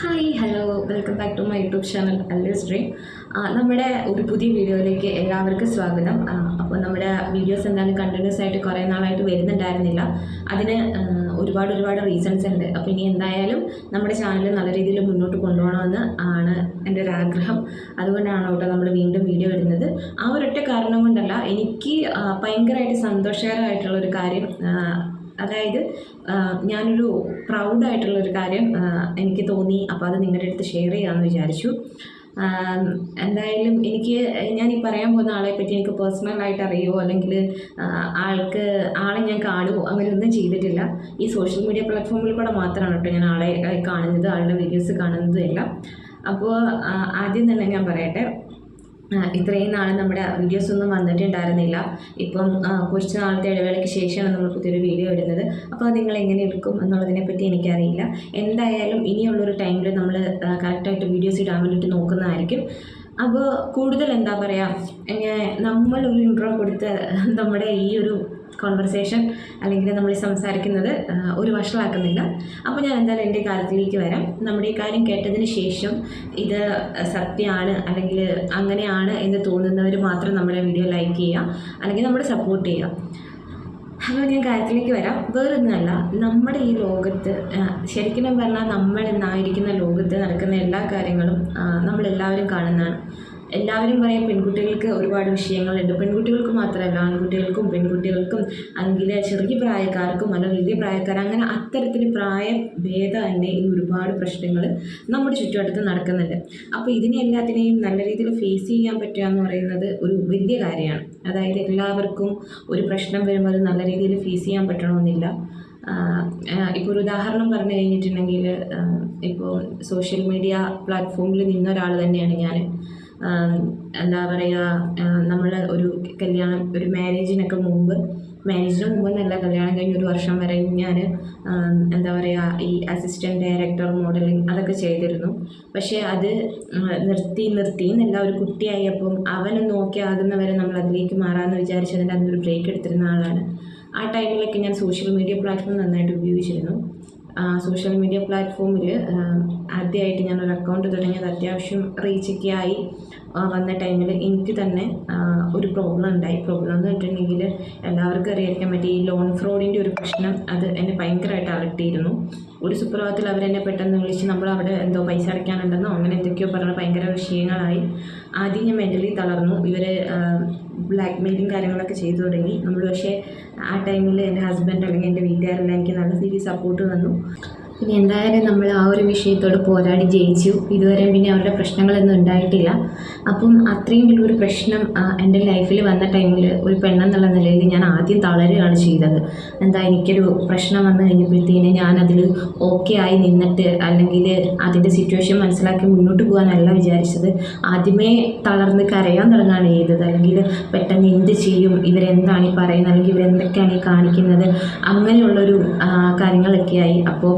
Hi hello welcome back to my YouTube channel Alla's dream നമ്മുടെ ഒരു പുതിയ വീഡിയോയിലേക്ക് എല്ലാവർക്കും സ്വാഗതം. അപ്പോൾ നമ്മുടെ വീഡിയോസ് എന്തായാലും കണ്ടിന്യൂസ് ആയിട്ട് കുറേ നാളായിട്ട് വരുന്നുണ്ടായിരുന്നില്ല. അതിന് ഒരുപാട് ഒരുപാട് റീസൺസ് ഉണ്ട്. അപ്പോൾ ഇനി എന്തായാലും നമ്മുടെ ചാനൽ നല്ല രീതിയിൽ മുന്നോട്ട് കൊണ്ടുപോകണമെന്ന് ആണ് എന്റെ ഒരു ആഗ്രഹം. അതുകൊണ്ടാണ് കേട്ടോ നമ്മൾ വീണ്ടും വീഡിയോ ഇടുന്നത്. ആ ഒരൊറ്റ കാരണം കൊണ്ടല്ല എനിക്ക് ഭയങ്കരമായിട്ട് സന്തോഷകരമായിട്ടുള്ള ഒരു കാര്യം അതായത് ഞാനൊരു പ്രൗഡായിട്ടുള്ളൊരു കാര്യം എനിക്ക് തോന്നി അപ്പോൾ അത് നിങ്ങളുടെ അടുത്ത് ഷെയർ ചെയ്യാമെന്ന് വിചാരിച്ചു. എന്തായാലും എനിക്ക് ഞാൻ ഈ പറയാൻ പോകുന്ന ആളെ പറ്റി എനിക്ക് പേഴ്സണലായിട്ട് അറിയുമോ അല്ലെങ്കിൽ ആൾക്ക് ആളെ ഞാൻ കാണുമോ അങ്ങനെയൊന്നും ചെയ്തിട്ടില്ല. ഈ സോഷ്യൽ മീഡിയ പ്ലാറ്റ്ഫോമിൽ കൂടെ മാത്രമാണ് കേട്ടോ ഞാൻ ആളെ കാണുന്നത് ആളുടെ വീഡിയോസ് കാണുന്നതും എല്ലാം. അപ്പോൾ ആദ്യം തന്നെ ഞാൻ പറയട്ടെ ഇത്രയും നാൾ നമ്മുടെ വീഡിയോസ് ഒന്നും വന്നിട്ടുണ്ടായിരുന്നില്ല. ഇപ്പം കുറച്ച് നാളത്തെ ഇടവേളയ്ക്ക് ശേഷമാണ് നമ്മൾ പുതിയൊരു വീഡിയോ ഇടുന്നത്. അപ്പോൾ നിങ്ങൾ എങ്ങനെ എടുക്കും എന്നുള്ളതിനെ പറ്റി എനിക്കറിയില്ല. എന്തായാലും ഇനിയുള്ളൊരു ടൈമിൽ നമ്മൾ കറക്റ്റായിട്ട് വീഡിയോസ് ഇടാൻ വേണ്ടിയിട്ട് നോക്കുന്നതായിരിക്കും. അപ്പോൾ കൂടുതൽ എന്താ പറയുക നമ്മൾ നമ്മളൊരു ഇൻട്രോ കൊടുത്ത് നമ്മുടെ ഈ ഒരു കോൺവെർസേഷൻ അല്ലെങ്കിൽ നമ്മൾ സംസാരിക്കുന്നത് ഒരു വഷളാക്കുന്നില്ല. അപ്പോൾ ഞാൻ എന്തായാലും എന്റെ കാര്യത്തിലേക്ക് വരാം. നമ്മുടെ ഈ കാര്യം കേട്ടതിന് ശേഷം ഇത് സത്യമാണ് അല്ലെങ്കിൽ അങ്ങനെയാണ് എന്ന് തോന്നുന്നവർ മാത്രം നമ്മുടെ വീഡിയോ ലൈക്ക് ചെയ്യുക അല്ലെങ്കിൽ നമ്മൾ സപ്പോർട്ട് ചെയ്യുക. അപ്പോൾ ഞാൻ കാര്യത്തിലേക്ക് വരാം. വേറൊന്നുമല്ല നമ്മുടെ ഈ ലോകത്ത് ശരിക്കും പറഞ്ഞാൽ നമ്മൾ ഇന്നായിരിക്കുന്ന ലോകത്ത് നടക്കുന്ന എല്ലാ കാര്യങ്ങളും നമ്മളെല്ലാവരും കാണുന്നതാണ്. എല്ലാവരും പറയും പെൺകുട്ടികൾക്ക് ഒരുപാട് വിഷയങ്ങളുണ്ട്. പെൺകുട്ടികൾക്ക് മാത്രമല്ല ആൺകുട്ടികൾക്കും പെൺകുട്ടികൾക്കും അല്ലെങ്കിൽ ചെറിയ പ്രായക്കാർക്കും അല്ല വലിയ പ്രായക്കാർ അങ്ങനെ അത്തരത്തിൽ പ്രായ തന്നെ ഈ ഒരുപാട് പ്രശ്നങ്ങൾ നമ്മുടെ ചുറ്റുവട്ടത്ത് നടക്കുന്നുണ്ട്. അപ്പോൾ ഇതിനെ എല്ലാത്തിനെയും നല്ല രീതിയിൽ ഫേസ് ചെയ്യാൻ പറ്റുക എന്ന് പറയുന്നത് ഒരു വലിയ കാര്യമാണ്. അതായത് എല്ലാവർക്കും ഒരു പ്രശ്നം വരുമ്പോൾ അത് നല്ല രീതിയിൽ ഫേസ് ചെയ്യാൻ പറ്റണമെന്നില്ല. ഇപ്പോൾ ഒരു ഉദാഹരണം പറഞ്ഞു കഴിഞ്ഞിട്ടുണ്ടെങ്കിൽ ഇപ്പോൾ സോഷ്യൽ മീഡിയ പ്ലാറ്റ്ഫോമിൽ നിന്ന ഒരാൾ തന്നെയാണ് ഞാൻ. എന്താ പറയുക നമ്മൾ ഒരു കല്യാണം ഒരു മാരേജിനൊക്കെ മുമ്പ് മാരേജിന് മുമ്പ് നല്ല കല്യാണം കഴിഞ്ഞ് ഒരു വർഷം വരെ ഞാൻ എന്താ പറയുക ഈ അസിസ്റ്റന്റ് ഡയറക്ടർ മോഡലിങ് അതൊക്കെ ചെയ്തിരുന്നു. പക്ഷേ അത് നിർത്തി നിർത്തി എന്നല്ല ഒരു കുട്ടിയായപ്പം അവനെ നോക്കി ആകുന്നവരെ നമ്മൾ അതിലേക്ക് മാറാമെന്ന് വിചാരിച്ചതിന്റെ അതിനൊരു ബ്രേക്ക് എടുത്തിരുന്ന ആളാണ്. ആ ടൈമിലൊക്കെ ഞാൻ സോഷ്യൽ മീഡിയ പ്ലാറ്റ്ഫോം നന്നായിട്ട് ഉപയോഗിച്ചിരുന്നു. സോഷ്യൽ മീഡിയ പ്ലാറ്റ്ഫോമിൽ ആദ്യമായിട്ട് ഞാനൊരു അക്കൗണ്ട് തുടങ്ങിയത് അത്യാവശ്യം റീച്ചൊക്കെ ആയി. വന്ന ടൈമിൽ എനിക്ക് തന്നെ ഒരു പ്രോബ്ലം ഉണ്ടായി. പ്രോബ്ലം എന്ന് വെച്ചിട്ടുണ്ടെങ്കിൽ എല്ലാവർക്കും അറിയായിരിക്കാൻ പറ്റി ഈ ലോൺ ഫ്രോഡിന്റെ ഒരു പ്രശ്നം അത് എന്നെ ഭയങ്കരമായിട്ട് അലട്ടിയിരുന്നു. ഒരു സുപ്രഭാതത്തിൽ അവരെന്നെ പെട്ടെന്ന് വിളിച്ച് നമ്മൾ അവിടെ എന്തോ പൈസ അടയ്ക്കാനുണ്ടെന്നോ അങ്ങനെ എന്തൊക്കെയോ പറഞ്ഞ ഭയങ്കര വിഷയങ്ങളായി. ആദ്യം ഞാൻ മെന്റലി തളർന്നു. ഇവരെ ബ്ലാക്ക് മെയിലും കാര്യങ്ങളൊക്കെ ചെയ്തു തുടങ്ങി. നമ്മൾ പക്ഷേ ആ ടൈമിൽ എന്റെ ഹസ്ബൻഡ് അല്ലെങ്കിൽ എന്റെ വീട്ടുകാരെല്ലാം എനിക്ക് നല്ല രീതിയിൽ സപ്പോർട്ട് തന്നു. പിന്നെ എന്തായാലും നമ്മൾ ആ ഒരു വിഷയത്തോട് പോരാടി ജയിച്ചു. ഇതുവരെ പിന്നെ അവരുടെ പ്രശ്നങ്ങളൊന്നും ഉണ്ടായിട്ടില്ല. അപ്പം അത്രയും വലിയൊരു പ്രശ്നം എന്റെ ലൈഫിൽ വന്ന ടൈമിൽ ഒരു പെണ്ണെന്നുള്ള നിലയിൽ ഞാൻ ആദ്യം തളരുകയാണ് ചെയ്തത്. എന്താ എനിക്കൊരു പ്രശ്നം വന്നു കഴിഞ്ഞപ്പോഴത്തേന് ഞാനതിൽ ഓക്കെ ആയി നിന്നിട്ട് അല്ലെങ്കിൽ അതിന്റെ സിറ്റുവേഷൻ മനസ്സിലാക്കി മുന്നോട്ട് പോകാനല്ല വിചാരിച്ചത്. ആദ്യമേ തളർന്ന് കരയാൻ തുടങ്ങുകയാണ് ചെയ്തത്. അല്ലെങ്കിൽ പെട്ടെന്ന് എന്ത് ചെയ്യും? ഇവരെന്താണ് ഈ പറയുന്നത്? അല്ലെങ്കിൽ ഇവരെന്തൊക്കെയാണ് ഈ കാണിക്കുന്നത്? അങ്ങനെയുള്ളൊരു കാര്യങ്ങളൊക്കെയായി. അപ്പോൾ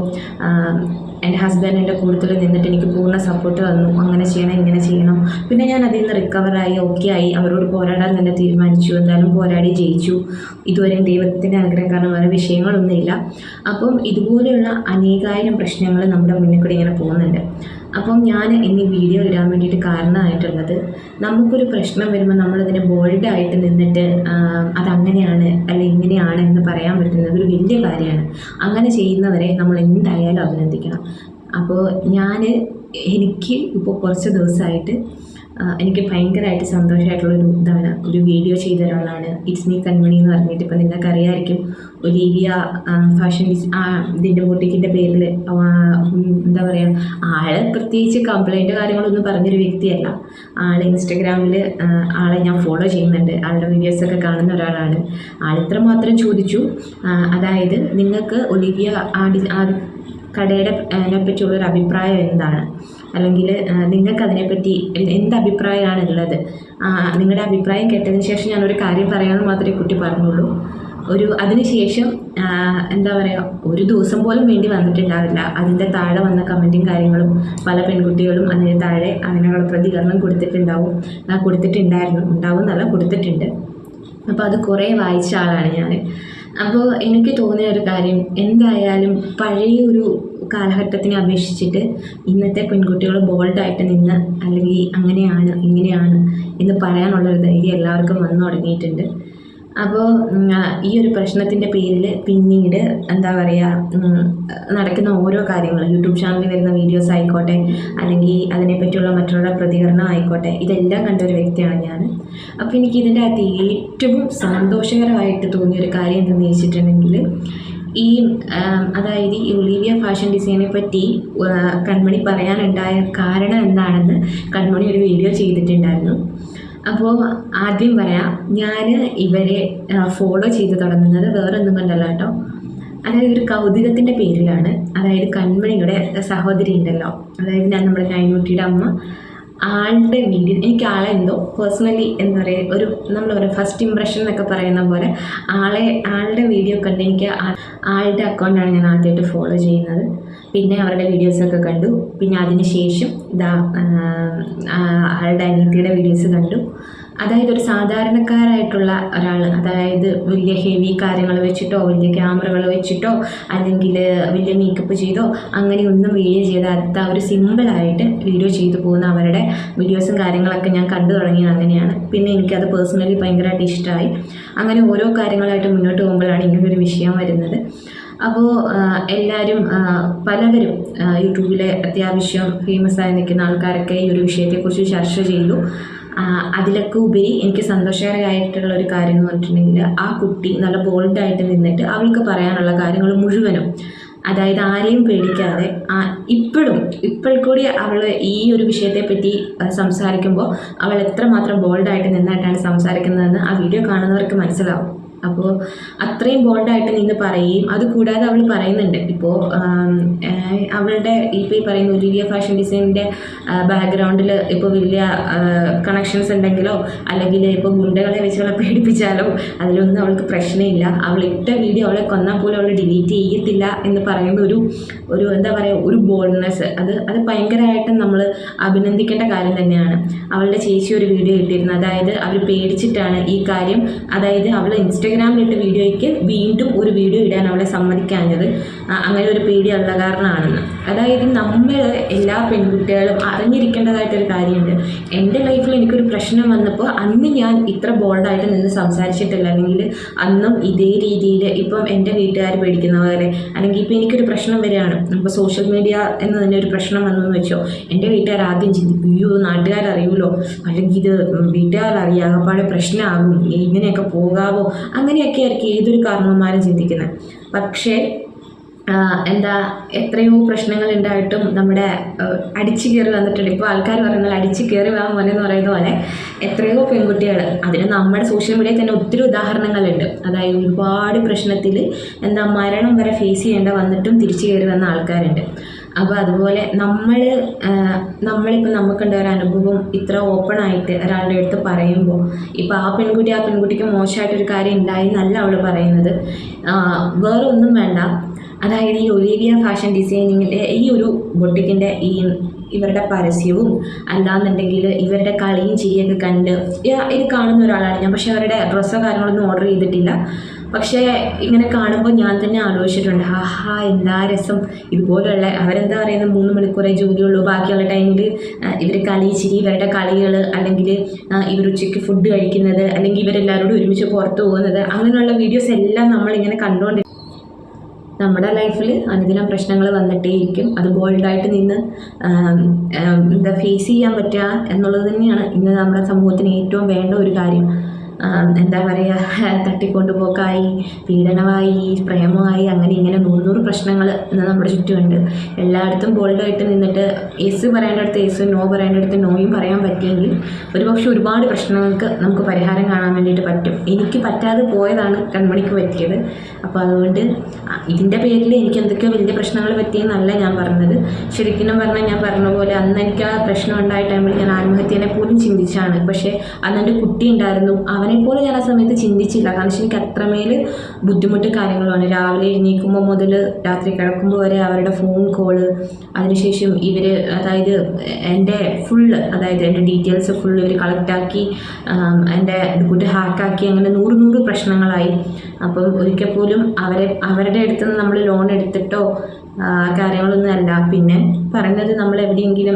എന്റെ ഹസ്ബൻഡ് എന്റെ കൂടുതൽ നിന്നിട്ട് എനിക്ക് പൂർണ സപ്പോർട്ട് തന്നു. അങ്ങനെ ചെയ്യണം ഇങ്ങനെ ചെയ്യണം. പിന്നെ ഞാൻ അതിൽ നിന്ന് റിക്കവറായി ഓക്കെ ആയി. അവരോട് പോരാടാൻ തന്നെ തീരുമാനിച്ചു. എന്തായാലും പോരാടി ജയിച്ചു. ഇതുവരെയും ദൈവത്തിന്റെ അനുഗ്രഹം കാരണം വേറെ വിഷയങ്ങളൊന്നുമില്ല. അപ്പം ഇതുപോലെയുള്ള അനേകായിരം പ്രശ്നങ്ങൾ നമ്മുടെ മുന്നിൽ കൂടി ഇങ്ങനെ പോകുന്നുണ്ട്. അപ്പം ഞാൻ ഇനി വീഡിയോ ഇടാൻ വേണ്ടിയിട്ട് കാരണമായിട്ടുള്ളത് നമുക്കൊരു പ്രശ്നം വരുമ്പോൾ നമ്മളതിനെ ബോൾഡായിട്ട് നിന്നിട്ട് അതങ്ങനെയാണ് അല്ല ഇങ്ങനെയാണ് എന്ന് പറയാൻ പറ്റുന്നത് ഒരു വലിയ കാര്യമാണ്. അങ്ങനെ ചെയ്യുന്നവരെ നമ്മൾ എന്തായാലും അഭിനന്ദിക്കണം. അപ്പോൾ ഞാൻ എനിക്ക് ഇപ്പോൾ കുറച്ച് ദിവസമായിട്ട് എനിക്ക് ഭയങ്കരമായിട്ട് സന്തോഷമായിട്ടുള്ളൊരു ഇതാണ്. ഒരു വീഡിയോ ചെയ്ത ഒരാളാണ്. ഇറ്റ്സ് മീ കൺമണി എന്ന് പറഞ്ഞിട്ട്. ഇപ്പം നിങ്ങൾക്ക് അറിയാമായിരിക്കും ഒലീവിയ ഫാഷൻ ഡിസ് ഇതിന്റെ ബൊട്ടിക്കിന്റെ പേരിൽ എന്താ പറയുക ആൾ പ്രത്യേകിച്ച് കംപ്ലൈന്റ് കാര്യങ്ങളൊന്നും പറഞ്ഞൊരു വ്യക്തിയല്ല. ആൾ ഇൻസ്റ്റഗ്രാമിൽ ആളെ ഞാൻ ഫോളോ ചെയ്യുന്നുണ്ട്. ആളുടെ വീഡിയോസൊക്കെ കാണുന്ന ഒരാളാണ്. ആൾ ഇത്രമാത്രം ചോദിച്ചു. അതായത് നിങ്ങൾക്ക് ഒലിവിയ ആ കടയുടെ പറ്റിയുള്ളൊരു അഭിപ്രായം എന്താണ്? അല്ലെങ്കിൽ നിങ്ങൾക്ക് അതിനെപ്പറ്റി എന്ത് അഭിപ്രായമാണ് ഉള്ളത് നിങ്ങളുടെ അഭിപ്രായം കേട്ടതിന് ശേഷം ഞാനൊരു കാര്യം പറയാമെന്ന് മാത്രമേ കുട്ടി പറഞ്ഞുള്ളൂ. ഒരു അതിനുശേഷം എന്താ പറയുക ഒരു ദിവസം പോലും വേണ്ടി വന്നിട്ടുണ്ടാവില്ല. അതിന്റെ താഴെ വന്ന കമന്റും കാര്യങ്ങളും പല പെൺകുട്ടികളും അതിന് താഴെ അതിനുള്ള പ്രതികരണം കൊടുത്തിട്ടുണ്ടാവും. കൊടുത്തിട്ടുണ്ടായിരുന്നു. ഉണ്ടാവും എന്നല്ല കൊടുത്തിട്ടുണ്ട്. അപ്പോൾ അത് കുറേ വായിച്ച ആളാണ് ഞാൻ അപ്പോൾ എനിക്ക് തോന്നിയ ഒരു കാര്യം എന്തായാലും പഴയ ഒരു കാലഘട്ടത്തിനെ അപേക്ഷിച്ചിട്ട് ഇന്നത്തെ പെൺകുട്ടികൾ ബോൾഡായിട്ട് നിന്ന് അല്ലെങ്കിൽ അങ്ങനെയാണ് ഇങ്ങനെയാണ് എന്ന് പറയാനുള്ളൊരു ധൈര്യം എല്ലാവർക്കും വന്നു തുടങ്ങിയിട്ടുണ്ട്. അപ്പോൾ ഈ ഒരു പ്രശ്നത്തിന്റെ പേരിൽ പിന്നീട് എന്താ പറയുക നടക്കുന്ന ഓരോ കാര്യങ്ങൾ യൂട്യൂബ് ചാനലിൽ വരുന്ന വീഡിയോസ് ആയിക്കോട്ടെ അല്ലെങ്കിൽ അതിനെപ്പറ്റിയുള്ള മറ്റുള്ള പ്രതികരണം ആയിക്കോട്ടെ ഇതെല്ലാം കണ്ട ഒരു വ്യക്തിയാണ് ഞാൻ. അപ്പോൾ എനിക്ക് ഇതിന്റെ അകത്ത് ഏറ്റവും സന്തോഷകരമായിട്ട് തോന്നിയൊരു കാര്യം എന്തെന്ന് വെച്ചിട്ടുണ്ടെങ്കിൽ ഈ അതായത് ഈ ഫാഷൻ ഡിസൈനെ പറ്റി കൺമണി പറയാനുണ്ടായ കാരണം എന്താണെന്ന് കൺമണി ഒരു വീഡിയോ ചെയ്തിട്ടുണ്ടായിരുന്നു. അപ്പോൾ ആദ്യം പറയാം ഞാൻ ഇവരെ ഫോളോ ചെയ്ത് തുടങ്ങുന്നത് വേറൊന്നും കൊണ്ടല്ല കേട്ടോ. അതായത് ഒരു കൗതുകത്തിന്റെ പേരിലാണ്. അതായത് കൺമണിയുടെ സഹോദരി ഉണ്ടല്ലോ. അതായത് ഞാൻ നമ്മുടെ നൈൻകുട്ടിയുടെ അമ്മ. ആളുടെ വീഡിയോ. എനിക്ക് ആളെ എന്തോ പേഴ്സണലി എന്താ പറയുക ഒരു നമ്മൾ പറയുക ഫസ്റ്റ് ഇമ്പ്രഷൻ എന്നൊക്കെ പറയുന്ന പോലെ ആളെ ആളുടെ വീഡിയോ കണ്ട് എനിക്ക് ആളുടെ അക്കൗണ്ടാണ് ഞാൻ ആദ്യമായിട്ട് ഫോളോ ചെയ്യുന്നത്. പിന്നെ അവരുടെ വീഡിയോസൊക്കെ കണ്ടു. പിന്നെ അതിന് ശേഷം ഇതാ ആളുടെ അനിയത്തിയുടെ വീഡിയോസ് കണ്ടു. അതായത് ഒരു സാധാരണക്കാരായിട്ടുള്ള ഒരാൾ അതായത് വലിയ ഹെവി കാര്യങ്ങൾ വെച്ചിട്ടോ വലിയ ക്യാമറകൾ വെച്ചിട്ടോ അല്ലെങ്കിൽ വലിയ മേക്കപ്പ് ചെയ്തോ അങ്ങനെയൊന്നും വീഡിയോ ചെയ്താത്ത ഒരു സിമ്പിളായിട്ട് വീഡിയോ ചെയ്തു പോകുന്ന അവരുടെ വീഡിയോസും കാര്യങ്ങളൊക്കെ ഞാൻ കണ്ടു തുടങ്ങിയത് അങ്ങനെയാണ്. പിന്നെ എനിക്കത് പേഴ്സണലി ഭയങ്കരമായിട്ട് ഇഷ്ടമായി അങ്ങനെ ഓരോ കാര്യങ്ങളായിട്ട് മുന്നോട്ട് പോകുമ്പോഴാണ് ഇങ്ങനൊരു വിഷയം വരുന്നത്. അപ്പോൾ എല്ലാവരും പലവരും യൂട്യൂബിലെ അത്യാവശ്യം ഫേമസ് ആയി നിൽക്കുന്ന ആൾക്കാരൊക്കെ ഈ ഒരു വിഷയത്തെക്കുറിച്ച് ചർച്ച ചെയ്തു. അതിലൊക്കെ ഉപരി എനിക്ക് സന്തോഷകരമായിട്ടുള്ള ഒരു കാര്യം എന്ന് പറഞ്ഞിട്ടുണ്ടെങ്കിൽ ആ കുട്ടി നല്ല ബോൾഡായിട്ട് നിന്നിട്ട് അവൾക്ക് പറയാനുള്ള കാര്യങ്ങൾ മുഴുവനും അതായത് ആരെയും പേടിക്കാതെ ആ ഇപ്പോഴും ഇപ്പോൾ കൂടി അവൾ ഈ ഒരു വിഷയത്തെ പറ്റി സംസാരിക്കുമ്പോൾ അവൾ എത്രമാത്രം ബോൾഡായിട്ട് നിന്നായിട്ടാണ് സംസാരിക്കുന്നതെന്ന് ആ വീഡിയോ കാണുന്നവർക്ക് മനസ്സിലാവും. അപ്പോൾ അത്രയും ബോൾഡായിട്ട് നിന്ന് പറയുകയും അത് കൂടാതെ അവൾ പറയുന്നുണ്ട്. ഇപ്പോൾ അവളുടെ ഇപ്പോൾ ഈ പറയുന്ന ഒലിവിയ ഫാഷൻ ഡിസൈനിന്റെ ബാക്ക്ഗ്രൗണ്ടിൽ ഇപ്പോൾ വലിയ കണക്ഷൻസ് ഉണ്ടെങ്കിലോ അല്ലെങ്കിൽ ഇപ്പോൾ ഗുണ്ടകളെ വെച്ച് അവളെ പേടിപ്പിച്ചാലോ അതിലൊന്നും അവൾക്ക് പ്രശ്നമില്ല. അവൾ ഇട്ട വീഡിയോ അവളെ കൊന്നാൽ പോലും അവൾ ഡിലീറ്റ് ചെയ്യത്തില്ല എന്ന് പറയുന്ന ഒരു ഒരു എന്താ പറയുക ഒരു ബോൾഡ്നെസ് അത് അത് ഭയങ്കരമായിട്ട് നമ്മൾ അഭിനന്ദിക്കേണ്ട കാര്യം തന്നെയാണ്. അവളുടെ ചേച്ചി ഒരു വീഡിയോ ഇട്ടിരുന്നു. അതായത് അവർ പേടിച്ചിട്ടാണ് ഈ കാര്യം. അതായത് അവൾ ഇൻസ്റ്റഗ്രാമിലിട്ട വീഡിയോയ്ക്ക് വീണ്ടും ഒരു വീഡിയോ ഇടാൻ അവളെ സമ്മതിക്കാഞ്ഞത്. അങ്ങനെ ഒരു പേടിയുള്ള കാരണമാണെന്ന് അതായത് നമ്മൾ എല്ലാ പെൺകുട്ടികളും അറിഞ്ഞിരിക്കേണ്ടതായിട്ടൊരു കാര്യമുണ്ട്. എന്റെ ലൈഫിൽ എനിക്കൊരു പ്രശ്നം വന്നപ്പോൾ അന്ന് ഞാൻ ഇത്ര ബോൾഡായിട്ട് നിന്ന് സംസാരിച്ചിട്ടില്ല. അല്ലെങ്കിൽ അന്നും ഇതേ രീതിയിൽ ഇപ്പം എന്റെ വീട്ടുകാർ പേടിക്കുന്ന പോലെ അല്ലെങ്കിൽ ഇപ്പം എനിക്കൊരു പ്രശ്നം വരികയാണ്. ഇപ്പോൾ സോഷ്യൽ മീഡിയ എന്ന് തന്നെ ഒരു പ്രശ്നം വന്നെന്ന് വെച്ചോ. എന്റെ വീട്ടുകാർ ആദ്യം ചിന്തിക്കും അയ്യോ നാട്ടുകാരറിയൂലോ അല്ലെങ്കിൽ ഇത് വീട്ടുകാരറിയാം ആകപ്പാടെ പ്രശ്നമാകും. ഇങ്ങനെയൊക്കെ പോകാവോ? അങ്ങനെയൊക്കെ ആയിരിക്കും ഏതൊരു കാരണവന്മാരും ചിന്തിക്കുന്നത്. പക്ഷേ എന്താ എത്രയോ പ്രശ്നങ്ങൾ ഉണ്ടായിട്ടും നമ്മുടെ അടിച്ചു കയറി വന്നിട്ടുണ്ട്. ഇപ്പോൾ ആൾക്കാർ പറയുന്നത് അടിച്ചു കയറി വാ മോനെ എന്ന് പറയുന്ന പോലെ എത്രയോ പെൺകുട്ടികൾ അതിന് നമ്മുടെ സോഷ്യൽ മീഡിയയിൽ തന്നെ ഒത്തിരി ഉദാഹരണങ്ങളുണ്ട്. അതായത് ഒരുപാട് പ്രശ്നത്തിൽ എന്താ മരണം വരെ ഫേസ് ചെയ്യേണ്ട വന്നിട്ടും തിരിച്ചു കയറി വന്ന ആൾക്കാരുണ്ട്. അപ്പോൾ അതുപോലെ നമ്മൾ നമ്മളിപ്പോൾ നമുക്കുണ്ട ഒരു അനുഭവം ഇത്ര ഓപ്പൺ ആയിട്ട് ഒരാളുടെ അടുത്ത് പറയുമ്പോൾ ഇപ്പോൾ ആ പെൺകുട്ടി ആ പെൺകുട്ടിക്ക് മോശമായിട്ടൊരു കാര്യം ഉണ്ടായി എന്നല്ല അവൾ പറയുന്നത്. വേറെ ഒന്നും വേണ്ട. അതായത് ഈ ഒലീവിയ ഫാഷൻ ഡിസൈനിങ്ങിന്റെ ഈ ഒരു ബൊട്ടിക്കിന്റെ ഈ ഇവരുടെ പരസ്യവും അല്ലാന്നുണ്ടെങ്കിൽ ഇവരുടെ കളിയും ചിരിയൊക്കെ കണ്ട് ഇത് കാണുന്ന ഒരാളാണ് ഞാൻ. പക്ഷേ അവരുടെ ഡ്രസ്സോ കാര്യങ്ങളൊന്നും ഓർഡർ ചെയ്തിട്ടില്ല. പക്ഷേ ഇങ്ങനെ കാണുമ്പോൾ ഞാൻ തന്നെ ആലോചിച്ചിട്ടുണ്ട് ആഹാ എന്താ രസം. ഇതുപോലുള്ള അവരെന്താ പറയുന്നത് മൂന്ന് മണിക്കൂറേ ജോലിയുള്ളൂ. ബാക്കിയുള്ള ടൈമിൽ ഇവർ കളി ചിരി ഇവരുടെ കളികൾ അല്ലെങ്കിൽ ഇവർ ഉച്ചയ്ക്ക് ഫുഡ് കഴിക്കുന്നത് അല്ലെങ്കിൽ ഇവരെല്ലാവരോടും ഒരുമിച്ച് പുറത്ത് പോകുന്നത് അങ്ങനെയുള്ള വീഡിയോസ് എല്ലാം നമ്മളിങ്ങനെ കണ്ടുകൊണ്ട് നമ്മുടെ ലൈഫിൽ അനുദിനം പ്രശ്നങ്ങൾ വന്നിട്ടേ ഇരിക്കും അത് ബോൾഡായിട്ട് നിന്ന് എന്താ ഫേസ് ചെയ്യാൻ പറ്റുക എന്നുള്ളത് തന്നെയാണ് ഇന്ന് നമ്മുടെ സമൂഹത്തിന് ഏറ്റവും വേണ്ട ഒരു കാര്യം. എന്താ പറയുക തട്ടിക്കൊണ്ടുപോക്കായി പീഡനമായി പ്രേമമായി അങ്ങനെ ഇങ്ങനെ നൂറ് പ്രശ്നങ്ങൾ ഇന്ന് നമ്മുടെ ചുറ്റുമുണ്ട്. എല്ലായിടത്തും ബോൾഡായിട്ട് നിന്നിട്ട് എസ് പറയേണ്ടടുത്ത് എസ് നോ പറയേണ്ട പറയേണ്ടടുത്ത് നോയും പറയാൻ പറ്റിയെങ്കിൽ ഒരുപക്ഷെ ഒരുപാട് പ്രശ്നങ്ങൾക്ക് നമുക്ക് പരിഹാരം കാണാൻ വേണ്ടിയിട്ട് പറ്റും. എനിക്ക് പറ്റാതെ പോയതാണ് കൺമണിക്ക് പറ്റിയത്. അപ്പോൾ അതുകൊണ്ട് ഇതിന്റെ പേരിൽ എനിക്ക് എന്തൊക്കെയോ വലിയ പ്രശ്നങ്ങൾ പറ്റിയെന്നല്ല ഞാൻ പറഞ്ഞത്. ശരിക്കും പറഞ്ഞാൽ ഞാൻ പറഞ്ഞ പോലെ അന്ന് എനിക്ക് ആ പ്രശ്നം ഉണ്ടായ ടൈമിൽ ഞാൻ ആത്മഹത്യനെ പോലും ചിന്തിച്ചാണ്. പക്ഷേ അന്ന് എന്റെ കുട്ടി ഉണ്ടായിരുന്നു. അവനെ പോലെ ഞാൻ ആ സമയത്ത് ചിന്തിച്ചില്ല. കാരണം എനിക്ക് അത്രമേൽ ബുദ്ധിമുട്ട് കാര്യങ്ങളുമാണ്. രാവിലെ എഴുന്നേൽക്കുമ്പോൾ മുതൽ രാത്രി കിടക്കുമ്പോൾ വരെ അവരുടെ ഫോൺ കോൾ അതിനുശേഷം ഇവർ അതായത് എന്റെ ഫുള്ള് അതായത് എന്റെ ഡീറ്റെയിൽസ് ഫുൾ ഇവർ കളക്റ്റാക്കി എന്റെ കൂട്ട് ഹാക്കാക്കി അങ്ങനെ നൂറ് നൂറ് പ്രശ്നങ്ങളായി. അപ്പം ഒരിക്കൽ പോലും അവരെ അവരുടെ അടുത്ത് നിന്ന് നമ്മൾ ലോൺ എടുത്തിട്ടോ ആ, കാര്യങ്ങളൊന്നും അല്ല. പിന്നെ പറയുന്നത് നമ്മൾ എവിടെയെങ്കിലും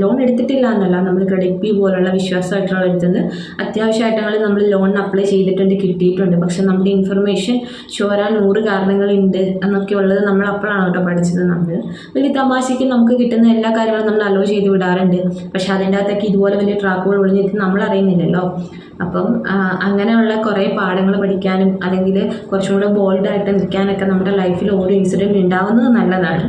ലോൺ എടുത്തിട്ടില്ല എന്നല്ല. നമ്മൾ ക്രെഡിറ്റ് ബി പോലുള്ള വിശ്വാസമായിട്ടുള്ള എടുത്തത് അത്യാവശ്യമായിട്ടാണ് നമ്മൾ ലോൺ അപ്ലൈ ചെയ്തിട്ടുണ്ട് കിട്ടിയിട്ടുണ്ട്. പക്ഷെ നമ്മുടെ ഇൻഫർമേഷൻ ചോരാൻ നൂറ് കാരണങ്ങളുണ്ട് എന്നൊക്കെ ഉള്ളത് നമ്മൾ അപ്പോഴാണ് കേട്ടോ പഠിച്ചത് നമ്മൾ. വലിയ തമാശയ്ക്ക് നമുക്ക് കിട്ടുന്ന എല്ലാ കാര്യങ്ങളും നമ്മൾ അലോ ചെയ്ത് വിടാറുണ്ട്. പക്ഷെ അതിന്റെ അകത്തൊക്കെ ഇതുപോലെ വലിയ ട്രാക്കുകൾ ഒളിഞ്ഞിട്ട് നമ്മൾ അറിയുന്നില്ലല്ലോ. അപ്പം അങ്ങനെയുള്ള കുറേ പാഠങ്ങൾ പഠിക്കാനും അല്ലെങ്കിൽ കുറച്ചും കൂടെ ബോൾഡായിട്ട് നിൽക്കാനൊക്കെ നമ്മുടെ ലൈഫിൽ ഓരോ ഇൻസിഡന്റ് ഉണ്ടാവുന്നത് നല്ലതാണ്.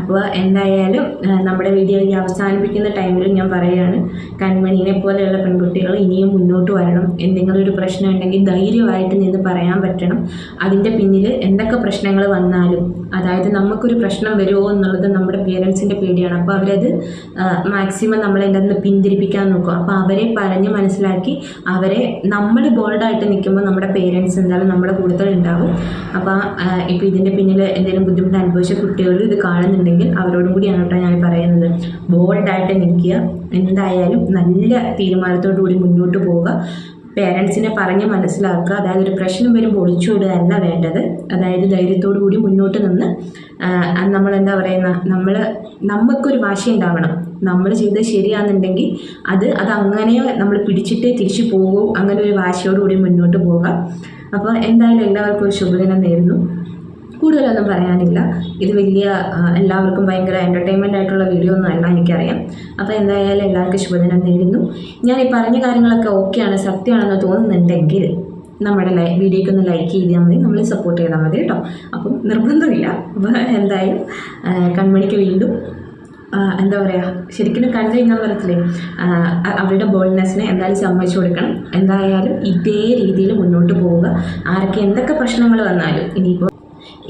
അപ്പോൾ എന്തായാലും നമ്മുടെ വീഡിയോ ഈ അവസാനിപ്പിക്കുന്ന ടൈമിൽ ഞാൻ പറയുകയാണ് കൺമണീനെ പോലെയുള്ള പെൺകുട്ടികൾ ഇനിയും മുന്നോട്ട് വരണം. എന്തെങ്കിലും ഒരു പ്രശ്നം ഉണ്ടെങ്കിൽ ധൈര്യമായിട്ട് നിന്ന് പറയാൻ പറ്റണം. അതിന്റെ പിന്നിൽ എന്തൊക്കെ പ്രശ്നങ്ങൾ വന്നാലും അതായത് നമുക്കൊരു പ്രശ്നം വരുമോ എന്നുള്ളത് നമ്മുടെ പേരൻസിന്റെ പേടിയാണ്. അപ്പോൾ അവരത് മാക്സിമം നമ്മളതിന്റെ നിന്ന് പിന്തിരിപ്പിക്കാൻ നോക്കും. അപ്പോൾ അവരെ പറഞ്ഞ് മനസ്സിലാക്കി അവരെ നമ്മൾ ബോൾഡായിട്ട് നിൽക്കുമ്പോൾ നമ്മുടെ പേരൻസ് എന്തായാലും നമ്മുടെ കൂടുതൽ ഉണ്ടാവും അപ്പോൾ ഇപ്പോൾ ഇതിന്റെ പിന്നിൽ എന്തെങ്കിലും ബുദ്ധിമുട്ട് അനുഭവിച്ച കുട്ടികൾ ഇത് കാണുന്നുണ്ടെങ്കിൽ അവരോടും കൂടിയാണ് കേട്ടോ ഞാൻ പറയുന്നത്. ബോൾഡായിട്ട് നിൽക്കുക. എന്തായാലും നല്ല തീരുമാനത്തോടു കൂടി മുന്നോട്ട് പോവുക. പേരൻസിനെ പറഞ്ഞ് മനസ്സിലാക്കുക. അതായത് ഒരു പ്രശ്നം വരുമ്പോൾ ഒളിച്ചോടുകയല്ല വേണ്ടത്. അതായത് ധൈര്യത്തോടു കൂടി മുന്നോട്ട് നിന്ന് നമ്മൾ എന്താ പറയുന്ന നമ്മൾ നമുക്കൊരു വാശി ഉണ്ടാവണം നമ്മൾ ചെയ്തത് ശരിയാണെന്നുണ്ടെങ്കിൽ അത് അത് അങ്ങനെ നമ്മൾ പിടിച്ചിട്ടേ തിരിച്ചു പോകൂ. അങ്ങനെ ഒരു വാശിയോടുകൂടി മുന്നോട്ട് പോകാം അപ്പോൾ എന്തായാലും എല്ലാവർക്കും ഒരു ശുഭദിനം നേരുന്നു. കൂടുതലൊന്നും പറയാനില്ല. ഇത് വലിയ എല്ലാവർക്കും ഭയങ്കര എന്റർടൈൻമെന്റ് ആയിട്ടുള്ള വീഡിയോ ഒന്നും അല്ല എനിക്കറിയാം. അപ്പോൾ എന്തായാലും എല്ലാവർക്കും ശുഭദിനം നേരുന്നു. ഞാൻ ഈ പറഞ്ഞ കാര്യങ്ങളൊക്കെ ഓക്കെയാണ് സത്യമാണെന്ന് തോന്നുന്നുണ്ടെങ്കിൽ നമ്മുടെ ലൈ വീഡിയോയ്ക്ക് ഒന്ന് ലൈക്ക് ചെയ്താൽ മതി. നമ്മൾ സപ്പോർട്ട് ചെയ്താൽ മതി കേട്ടോ. അപ്പം നിർബന്ധമില്ല. അപ്പോൾ എന്തായാലും കൺമണിക്ക് വീണ്ടും എന്താ പറയുക ശരിക്കും കണ്ടു കഴിഞ്ഞാൽ പറയത്തില്ലേ അവരുടെ ബോൾഡ്നെസ്സിനെ എന്തായാലും സമ്മതിച്ചു കൊടുക്കണം. എന്തായാലും ഇതേ രീതിയിൽ മുന്നോട്ട് പോവുക. ആരൊക്കെ എന്തൊക്കെ പ്രശ്നങ്ങൾ വന്നാലും ഇനിയിപ്പോൾ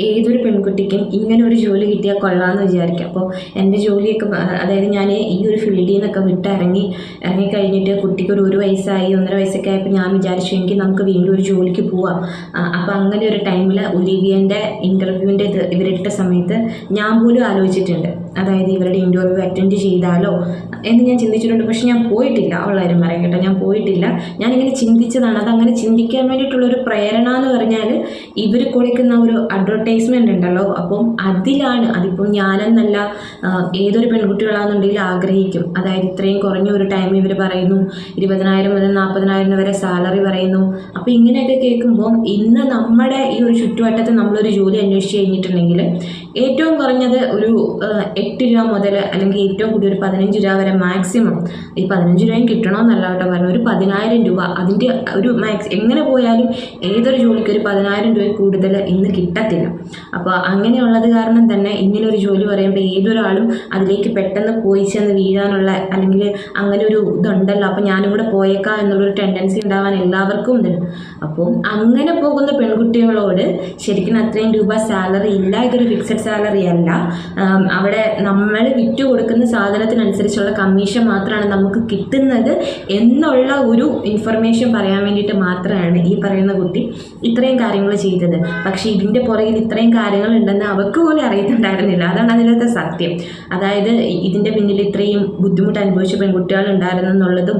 ഏതൊരു പെൺകുട്ടിക്കും ഇങ്ങനെ ഒരു ജോലി കിട്ടിയാൽ കൊള്ളാമെന്ന് വിചാരിക്കും. അപ്പോൾ എന്റെ ജോലിയൊക്കെ അതായത് ഞാൻ ഈ ഒരു ഫീൽഡിൽ നിന്നൊക്കെ വിട്ട് ഇറങ്ങി ഇറങ്ങി കഴിഞ്ഞിട്ട് കുട്ടിക്ക് ഒരു ഒരു വയസ്സായി ഒന്നര വയസ്സൊക്കെ ആയപ്പോൾ ഞാൻ വിചാരിച്ചു എങ്കിൽ നമുക്ക് വീണ്ടും ഒരു ജോലിക്ക് പോവാം. അപ്പോൾ അങ്ങനെ ഒരു ടൈമിൽ ഒലിവിയന്റെ ഇന്റർവ്യൂവിന്റെ ഇത് ഇവരിട്ട സമയത്ത് ഞാൻ പോലും ആലോചിച്ചിട്ടുണ്ട്. അതായത് ഇവരുടെ ഇന്റർവ്യൂ അറ്റൻഡ് ചെയ്താലോ എന്ന് ഞാൻ ചിന്തിച്ചിട്ടുണ്ട്. പക്ഷെ ഞാൻ പോയിട്ടില്ല. ഉള്ള കാര്യം പറയാം കേട്ടോ. ഞാൻ പോയിട്ടില്ല. ഞാനിങ്ങനെ ചിന്തിച്ചതാണ്. അതങ്ങനെ ചിന്തിക്കാൻ വേണ്ടിയിട്ടുള്ളൊരു പ്രേരണ എന്ന് പറഞ്ഞാൽ ഇവർ കൊടുക്കുന്ന ഒരു അഡ്വർടൈസ്മെന്റ് ഉണ്ടല്ലോ. അപ്പം അതിലാണ് അതിപ്പം ഞാനെന്നല്ല ഏതൊരു പെൺകുട്ടികളാണെന്നുണ്ടെങ്കിൽ ആഗ്രഹിക്കും. അതായത് ഇത്രയും കുറഞ്ഞ ഒരു ടൈം ഇവർ പറയുന്നു ഇരുപതിനായിരം മുതൽ നാൽപ്പതിനായിരം വരെ സാലറി പറയുന്നു. അപ്പോൾ ഇങ്ങനെയൊക്കെ കേൾക്കുമ്പോൾ ഇന്ന് നമ്മുടെ ഈ ഒരു ചുറ്റുവട്ടത്ത് നമ്മളൊരു ജോലി അന്വേഷിച്ച് കഴിഞ്ഞിട്ടുണ്ടെങ്കിൽ ഏറ്റവും കുറഞ്ഞത് ഒരു എട്ട് രൂപ മുതൽ അല്ലെങ്കിൽ ഏറ്റവും കൂടിയ ഒരു പതിനഞ്ച് രൂപ വരെ മാക്സിമം ഈ പതിനഞ്ച് രൂപയും കിട്ടണമെന്നല്ല കേട്ടോ പറഞ്ഞു ഒരു പതിനായിരം രൂപ അതിന്റെ ഒരു മാക്സ് എങ്ങനെ പോയാലും ഏതൊരു ജോലിക്ക് ഒരു പതിനായിരം രൂപ കൂടുതൽ ഇന്ന് കിട്ടത്തില്ല. അപ്പോൾ അങ്ങനെയുള്ളത് കാരണം തന്നെ ഇങ്ങനൊരു ജോലി പറയുമ്പോൾ ഏതൊരാളും അതിലേക്ക് പെട്ടെന്ന് പോയി ചെന്ന് വീഴാനുള്ള അല്ലെങ്കിൽ അങ്ങനെ ഒരു ഇതുണ്ടല്ലോ. അപ്പോൾ ഞാനും കൂടെ പോയേക്കാം എന്നുള്ളൊരു ടെൻഡൻസി ഉണ്ടാവാൻ എല്ലാവർക്കും ഉണ്ട്. അപ്പോൾ അങ്ങനെ പോകുന്ന പെൺകുട്ടികളോട് ശരിക്കും അത്രയും രൂപ സാലറി ഇല്ല ഇതൊരു ഫിക്സഡ് സാലറി അല്ല. അവിടെ നമ്മൾ വിറ്റ് കൊടുക്കുന്ന സാധനത്തിനനുസരിച്ചുള്ള കമ്മീഷൻ മാത്രമാണ് നമുക്ക് കിട്ടുന്നത് എന്നുള്ള ഒരു ഇൻഫർമേഷൻ പറയാൻ വേണ്ടിയിട്ട് മാത്രമാണ് ഈ പറയുന്ന കുട്ടി ഇത്രയും കാര്യങ്ങൾ ചെയ്തത്. പക്ഷേ ഇതിന്റെ പുറകിൽ ഇത്രയും കാര്യങ്ങൾ ഉണ്ടെന്ന് അവർക്ക് പോലും അറിയത്തുണ്ടായിരുന്നില്ല. അതാണ് അതിലത്തെ സത്യം. അതായത് ഇതിന്റെ പിന്നിൽ ഇത്രയും ബുദ്ധിമുട്ട് അനുഭവിച്ച പെൺകുട്ടികൾ ഉണ്ടായിരുന്നു എന്നുള്ളതും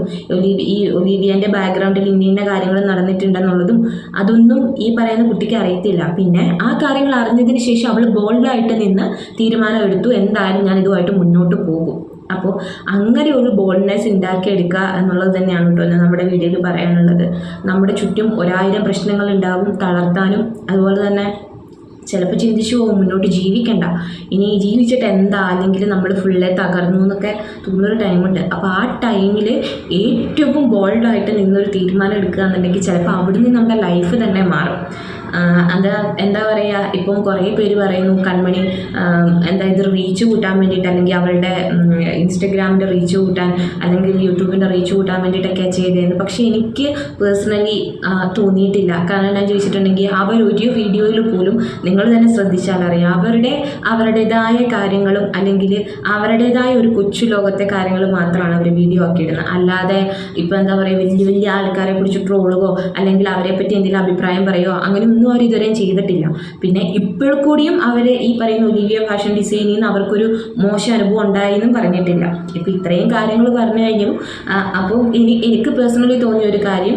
ഈ ഒലീവിയന്റെ ബാക്ക്ഗ്രൗണ്ടിൽ ഇന്ന ഇന്ന കാര്യങ്ങൾ നടന്നിട്ടുണ്ടെന്നുള്ളതും അതൊന്നും ഈ പറയുന്ന കുട്ടിക്ക് അറിയത്തില്ല. പിന്നെ ആ കാര്യങ്ങൾ അറിഞ്ഞതിന് ശേഷം അവൾ ബോൾഡായിട്ട് നിന്ന് തീരുമാനമെടുത്തു. എന്തായാലും ഞാൻ ഇതുമായിട്ട് മുന്നോട്ട് പോകും. അപ്പോൾ അങ്ങനെ ഒരു ബോൾഡ്നെസ് ഉണ്ടാക്കിയെടുക്കുക എന്നുള്ളത് തന്നെയാണ് കേട്ടോ നമ്മുടെ വീഡിയോയിൽ പറയാനുള്ളത്. നമ്മുടെ ചുറ്റും ഒരായിരം പ്രശ്നങ്ങൾ ഉണ്ടാവും തളർത്താനും. അതുപോലെ തന്നെ ചിലപ്പോൾ ചിന്തിച്ചു പോകും മുന്നോട്ട് ജീവിക്കണ്ട. ഇനി ജീവിച്ചിട്ട് എന്താ? അല്ലെങ്കിൽ നമ്മൾ ഫുള്ളെ തകർന്നു എന്നൊക്കെ തോന്നുന്നൊരു ടൈമുണ്ട് അപ്പോൾ ആ ടൈമിൽ ഏറ്റവും ബോൾഡായിട്ട് നിന്നൊരു തീരുമാനം എടുക്കുക എന്നുണ്ടെങ്കിൽ ചിലപ്പോൾ അവിടെ നിന്ന് നമ്മുടെ ലൈഫ് തന്നെ മാറും. അത് എന്താ പറയുക ഇപ്പം കുറേ പേര് പറയുന്നു കൺമണി എന്താ ഇത് റീച്ച് കൂട്ടാൻ വേണ്ടിയിട്ട് അല്ലെങ്കിൽ അവളുടെ ഇൻസ്റ്റഗ്രാമിന്റെ റീച്ച് കൂട്ടാൻ അല്ലെങ്കിൽ യൂട്യൂബിന്റെ റീച്ച് കൂട്ടാൻ വേണ്ടിയിട്ടൊക്കെ ചെയ്തതെന്ന് പക്ഷേ എനിക്ക് പേഴ്സണലി തോന്നിയിട്ടില്ല. കാരണം ഞാൻ ചോദിച്ചിട്ടുണ്ടെങ്കിൽ അവർ ഒരു വീഡിയോയിൽ പോലും നിങ്ങൾ തന്നെ ശ്രദ്ധിച്ചാൽ അറിയാം. അവരുടെ അവരുടേതായ കാര്യങ്ങളും അല്ലെങ്കിൽ അവരുടേതായ ഒരു കൊച്ചു ലോകത്തെ കാര്യങ്ങൾ മാത്രമാണ് അവർ വീഡിയോ ആക്കിയിടുന്നത്. അല്ലാതെ ഇപ്പോൾ എന്താ പറയുക വലിയ വലിയ ആൾക്കാരെ കുറിച്ച് ട്രോളുകയോ അല്ലെങ്കിൽ അവരെ പറ്റി എന്തെങ്കിലും അഭിപ്രായം പറയുകയോ അങ്ങനെ ഒന്നും ഒന്നും അവർ ഇതുവരെയും ചെയ്തിട്ടില്ല. പിന്നെ ഇപ്പോൾ കൂടിയും അവർ ഈ പറയുന്ന ഒലിവിയ ഫാഷൻ ഡിസൈനിൽ നിന്ന് അവർക്കൊരു മോശം അനുഭവം ഉണ്ടായെന്നും പറഞ്ഞിട്ടില്ല. ഇപ്പം ഇത്രയും കാര്യങ്ങൾ പറഞ്ഞു കഴിഞ്ഞു. അപ്പോൾ ഇനി എനിക്ക് പേഴ്സണലി തോന്നിയ ഒരു കാര്യം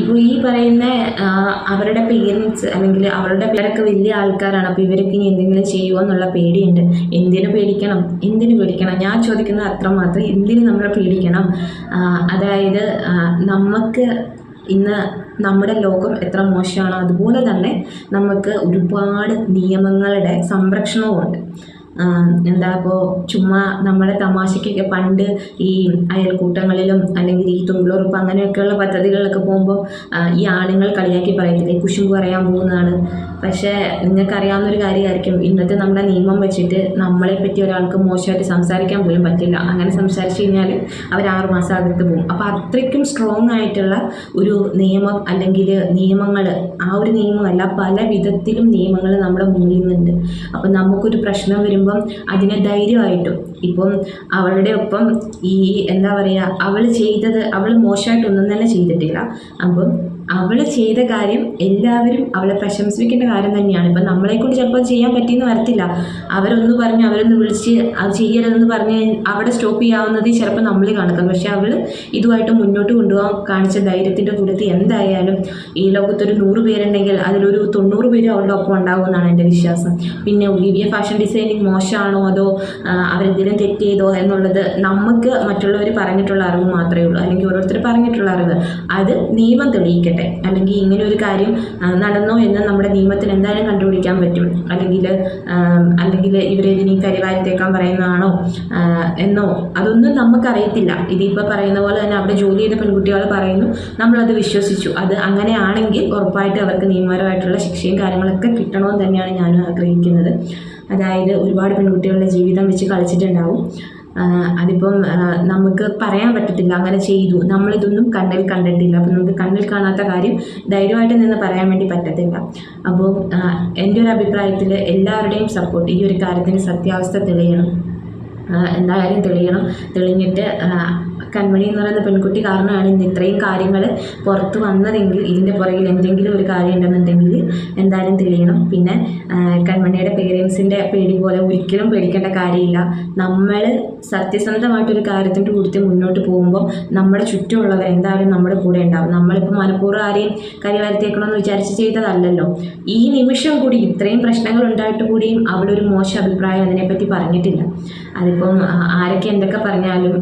ഇപ്പോൾ ഈ പറയുന്ന അവരുടെ പേരൻസ് അല്ലെങ്കിൽ അവരുടെ പേരൊക്കെ വലിയ ആൾക്കാരാണ്. അപ്പോൾ ഇവരൊക്കെ ഇനി എന്തെങ്കിലും ചെയ്യുമോ എന്നുള്ള പേടിയുണ്ട്. എന്തിനു പേടിക്കണം? എന്തിനു പേടിക്കണം? ഞാൻ ചോദിക്കുന്നത് അത്രമാത്രം എന്തിനു നമ്മളെ പേടിക്കണം? അതായത് നമുക്ക് ഇന്ന് നമ്മുടെ ലോകം എത്ര മോശമാണോ അതുപോലെ തന്നെ നമുക്ക് ഒരുപാട് നിയമങ്ങളുടെ സംരക്ഷണവുമുണ്ട്. എന്താ ഇപ്പോൾ ചുമ്മാ നമ്മളെ തമാശയ്ക്കൊക്കെ പണ്ട് ഈ അയൽക്കൂട്ടങ്ങളിലും അല്ലെങ്കിൽ ഈ തുമ്പിളുറപ്പ് അങ്ങനെയൊക്കെയുള്ള പദ്ധതികളിലൊക്കെ പോകുമ്പോൾ ഈ ആണുങ്ങൾ കളിയാക്കി പറയത്തില്ലേ? കുശുമ്പ് പറയാൻ പോകുന്നതാണ്. പക്ഷേ നിങ്ങൾക്കറിയാവുന്ന ഒരു കാര്യമായിരിക്കും. ഇന്നത്തെ നമ്മുടെ നിയമം വെച്ചിട്ട് നമ്മളെ പറ്റി ഒരാൾക്ക് മോശമായിട്ട് സംസാരിക്കാൻ പോലും പറ്റില്ല. അങ്ങനെ സംസാരിച്ചു കഴിഞ്ഞാൽ അവർ ആറ് മാസം അകത്ത് പോകും. അപ്പോൾ അത്രയ്ക്കും സ്ട്രോങ് ആയിട്ടുള്ള ഒരു നിയമം അല്ലെങ്കിൽ നിയമങ്ങൾ ആ ഒരു നിയമമല്ല പല വിധത്തിലും നിയമങ്ങൾ നമ്മുടെ മുന്നിൽ നിന്നുണ്ട് അപ്പം നമുക്കൊരു പ്രശ്നം വരുമ്പം അതിനെ ധൈര്യമായിട്ടും. ഇപ്പം അവളുടെ ഒപ്പം ഈ എന്താ പറയുക അവൾ ചെയ്തത് അവൾ മോശമായിട്ടൊന്നും തന്നെ ചെയ്തിട്ടില്ല. അപ്പം അവൾ ചെയ്ത കാര്യം എല്ലാവരും അവളെ പ്രശംസിക്കേണ്ട കാര്യം തന്നെയാണ്. ഇപ്പം നമ്മളെ കൊണ്ട് ചിലപ്പോൾ ചെയ്യാൻ പറ്റിയെന്ന് വരത്തില്ല. അവരൊന്ന് പറഞ്ഞ് അവരൊന്ന് വിളിച്ച് അത് ചെയ്യരുതെന്ന് പറഞ്ഞ് അവിടെ സ്റ്റോപ്പ് ചെയ്യാവുന്നത് ചിലപ്പോൾ നമ്മൾ കണക്കാം പക്ഷേ അവൾ ഇതുമായിട്ട് മുന്നോട്ട് കൊണ്ടുപോകാൻ കാണിച്ച ധൈര്യത്തിന്റെ കൂട്ടത്തിൽ എന്തായാലും ഈ ലോകത്തൊരു നൂറ് പേരുണ്ടെങ്കിൽ അതിലൊരു തൊണ്ണൂറ് പേരും അവളുടെ ഒപ്പം ഉണ്ടാകുമെന്നാണ് എന്റെ വിശ്വാസം. പിന്നെ ഒലിവിയ ഫാഷൻ ഡിസൈനിങ് മോശമാണോ അതോ അവരെന്തെങ്കിലും തെറ്റ് ചെയ്തോ എന്നുള്ളത് നമുക്ക് മറ്റുള്ളവർ പറഞ്ഞിട്ടുള്ള അറിവ് മാത്രമേ ഉള്ളൂ. അല്ലെങ്കിൽ ഓരോരുത്തർ പറഞ്ഞിട്ടുള്ള അറിവ്. അത് നിയമം തെളിയിക്കട്ടെ. അല്ലെങ്കിൽ ഇങ്ങനെ ഒരു കാര്യം നടന്നോ എന്ന് നമ്മുടെ നിയമത്തിൽ എന്തായാലും കണ്ടുപിടിക്കാൻ പറ്റും. അല്ലെങ്കിൽ അല്ലെങ്കിൽ ഇവരെ ഇതിനി കരിവാരിത്തേക്കാൻ പറയുന്നതാണോ? എന്നോ? അതൊന്നും നമുക്കറിയത്തില്ല. ഇതിപ്പോൾ പറയുന്ന പോലെ തന്നെ അവിടെ ജോലി ചെയ്ത പെൺകുട്ടികൾ പറയുന്നു. നമ്മളത് വിശ്വസിച്ചു. അത് അങ്ങനെയാണെങ്കിൽ ഉറപ്പായിട്ട് അവർക്ക് നിയമപരമായിട്ടുള്ള ശിക്ഷയും കാര്യങ്ങളൊക്കെ കിട്ടണമെന്ന് തന്നെയാണ് ഞാനും ആഗ്രഹിക്കുന്നത്. അതായത് ഒരുപാട് പെൺകുട്ടികളുടെ ജീവിതം വെച്ച് കളിച്ചിട്ടുണ്ടാവും. അതിപ്പം നമുക്ക് പറയാൻ പറ്റത്തില്ല. അങ്ങനെ ചെയ്തു. നമ്മളിതൊന്നും കണ്ണിൽ കണ്ടിട്ടില്ല. അപ്പം നമുക്ക് കണ്ണിൽ കാണാത്ത കാര്യം ധൈര്യമായിട്ട് നിന്ന് പറയാൻ വേണ്ടി പറ്റത്തില്ല. അപ്പോൾ എന്റെ ഒരു അഭിപ്രായത്തിൽ എല്ലാവരുടെയും സപ്പോർട്ട് ഈ ഒരു കാര്യത്തിന് സത്യാവസ്ഥ തെളിയണം. എന്തായാലും തെളിയണം. തെളിഞ്ഞിട്ട് കൺമണി എന്ന് പറയുന്ന പെൺകുട്ടി കാരണമാണ് ഇന്ന് ഇത്രയും കാര്യങ്ങൾ പുറത്ത് വന്നതെങ്കിൽ ഇതിന്റെ പുറകിൽ എന്തെങ്കിലും ഒരു കാര്യം ഉണ്ടെന്നുണ്ടെങ്കിൽ എന്തായാലും തെളിയണം പിന്നെ കൺമണിയുടെ പേരൻസിന്റെ പേടി പോലെ ഒരിക്കലും പേടിക്കേണ്ട കാര്യമില്ല. നമ്മൾ സത്യസന്ധമായിട്ടൊരു കാര്യത്തിന്റെ കൂടുതൽ മുന്നോട്ട് പോകുമ്പോൾ നമ്മുടെ ചുറ്റുമുള്ളവർ എന്തായാലും നമ്മുടെ കൂടെ ഉണ്ടാവും. നമ്മളിപ്പോൾ മനഃപൂർവം ആരെയും കരിവാരത്തേക്കണമെന്ന് വിചാരിച്ച് ചെയ്തതല്ലല്ലോ. ഈ നിമിഷം കൂടി ഇത്രയും പ്രശ്നങ്ങൾ ഉണ്ടായിട്ട് കൂടിയും ഒരു മോശം അഭിപ്രായം അതിനെപ്പറ്റി പറഞ്ഞിട്ടില്ല. അതിപ്പം ആരൊക്കെ എന്തൊക്കെ പറഞ്ഞാലും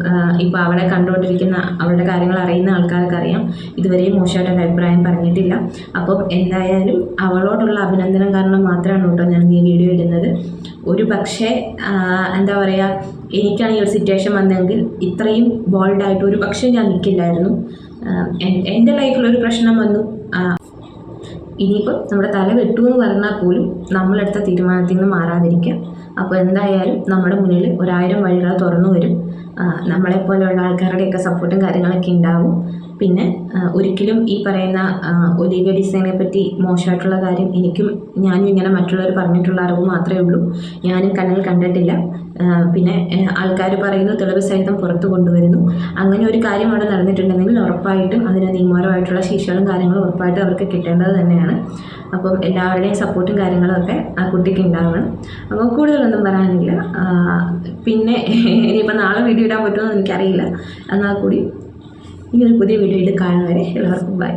ഇപ്പോൾ അവളെ കണ്ടുകൊണ്ടിരിക്കുന്ന അവരുടെ കാര്യങ്ങൾ അറിയുന്ന ആൾക്കാർക്ക് അറിയാം. ഇതുവരെയും മോശമായിട്ടൊരു അഭിപ്രായം പറഞ്ഞിട്ടില്ല. അപ്പോൾ എന്തായാലും അവളോടുള്ള അഭിനന്ദനം കാരണം മാത്രമാണ് കേട്ടോ ഞാൻ ഈ വീഡിയോ ഇടുന്നത്. ഒരു പക്ഷേ എന്താ പറയുക എനിക്കാണ് ഈ ഒരു സിറ്റുവേഷൻ വന്നതെങ്കിൽ ഇത്രയും ബോൾഡായിട്ട് ഒരു പക്ഷേ ഞാൻ നിൽക്കില്ലായിരുന്നു. എന്റെ ലൈഫിൽ ലൈഫിലൊരു പ്രശ്നം വന്നു. ഇനിയിപ്പോൾ ഇനിയിപ്പം നമ്മുടെ തല വെട്ടു എന്ന് പറഞ്ഞാൽ പോലും നമ്മളെടുത്ത തീരുമാനത്തിൽ നിന്ന് മാറാതിരിക്കുക അപ്പോൾ എന്തായാലും നമ്മുടെ മുന്നിൽ ഒരായിരം വഴികൾ തുറന്നു വരും. നമ്മളെപ്പോലെയുള്ള ആൾക്കാരുടെയൊക്കെ സപ്പോർട്ടും കാര്യങ്ങളൊക്കെ ഉണ്ടാവും. പിന്നെ ഒരിക്കലും ഈ പറയുന്ന ഒലീവ ഡിസൈനെ പറ്റി മോശമായിട്ടുള്ള കാര്യം എനിക്കും ഞാനും ഇങ്ങനെ മറ്റുള്ളവർ പറഞ്ഞിട്ടുള്ള അറിവ് മാത്രമേ ഉള്ളൂ. ഞാനും കണ്ണിൽ കണ്ടിട്ടില്ല. പിന്നെ ആൾക്കാർ പറയുന്നു തെളിവ് സഹിതം പുറത്തു കൊണ്ടുവരുന്നു. അങ്ങനെ ഒരു കാര്യം അവിടെ നടന്നിട്ടുണ്ടെങ്കിൽ ഉറപ്പായിട്ടും അതിന് നിയമപരമായിട്ടുള്ള ശിക്ഷകളും കാര്യങ്ങളും ഉറപ്പായിട്ടും അവർക്ക് കിട്ടേണ്ടത് തന്നെയാണ്. അപ്പം എല്ലാവരുടെയും സപ്പോർട്ടും കാര്യങ്ങളും ഒക്കെ ആ കുട്ടിക്ക് ഉണ്ടാവണം. അപ്പോൾ കൂടുതലൊന്നും പറയാനില്ല. പിന്നെ ഇനിയിപ്പോൾ നാളെ വീഡിയോ ഇടാൻ പറ്റുമോ എന്ന് എനിക്കറിയില്ല. എന്നാൽ കൂടി ഇനി ഒരു പുതിയ വീഡിയോ ഇട്ട് കാണുന്നവരെ എല്ലാവർക്കും ബൈ